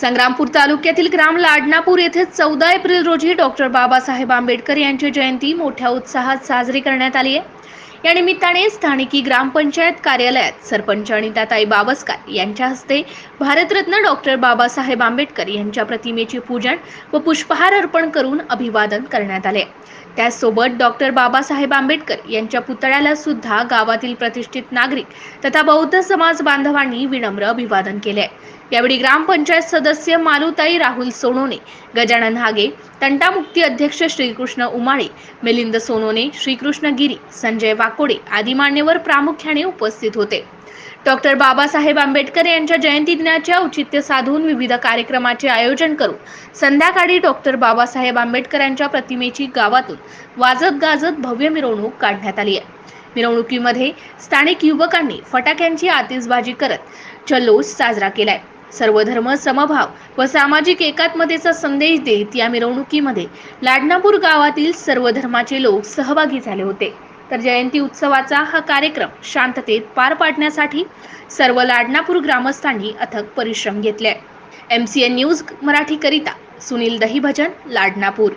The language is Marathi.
संग्रामपूर तालुक्यातील ग्राम लाडनापूर येथे चौदा एप्रिल रोजी डॉक्टर बाबासाहेब आंबेडकर यांची जयंती मोठ्या उत्साहात साजरी करण्यात आली आहे. या निमित्ताने स्थानिकी ग्रामपंचायत कार्यालयात सरपंच अनिताताई बाबसकार यांच्या हस्ते भारतरत्न डॉक्टर बाबासाहेब आंबेडकर यांच्या प्रतिमेचे पूजन व पुष्पहार अर्पण करून अभिवादन करण्यात आले. त्याचसोबत डॉक्टर बाबासाहेब आंबेडकर यांच्या पुतळ्याला सुद्धा गावातील प्रतिष्ठित नागरिक तथा बौद्ध समाज बांधवांनी विनम्र अभिवादन केले. यावेळी ग्रामपंचायत सदस्य मालुताई राहुल सोनोने गजानन हागे तंटामुक्ती अध्यक्ष श्रीकृष्ण उमाळे मिलिंद सोनोने श्रीकृष्ण गिरी संजय वाकोडे आदी मान्यवर प्रामुख्याने उपस्थित होते. डॉक्टर बाबासाहेब आंबेडकर यांच्या जयंती दिनाचे औचित्य साधून विविध कार्यक्रमाचे आयोजन करून संध्याकाळी डॉक्टर बाबासाहेब आंबेडकर यांच्या प्रतिमेची गावातून वाजत गाजत भव्य मिरवणूक काढण्यात आली आहे. मिरवणुकीमध्ये स्थानिक युवकांनी फटाक्यांची आतिषबाजी करत जल्लोष साजरा केलाय. सर्वधर्म समभाव व सामाजिक एकात्मतेचा संदेश देत या मिरवणुकीमध्ये लाडनापूर गावातील सर्व धर्माचे लोक सहभागी झाले होते. तर जयंती उत्सवाचा हा कार्यक्रम शांततेत पार पाडण्यासाठी सर्व लाडनापूर ग्रामस्थांनी अथक परिश्रम घेतले. एम सी एन न्यूज मराठीकरिता सुनील दहीभजन लाडनापूर.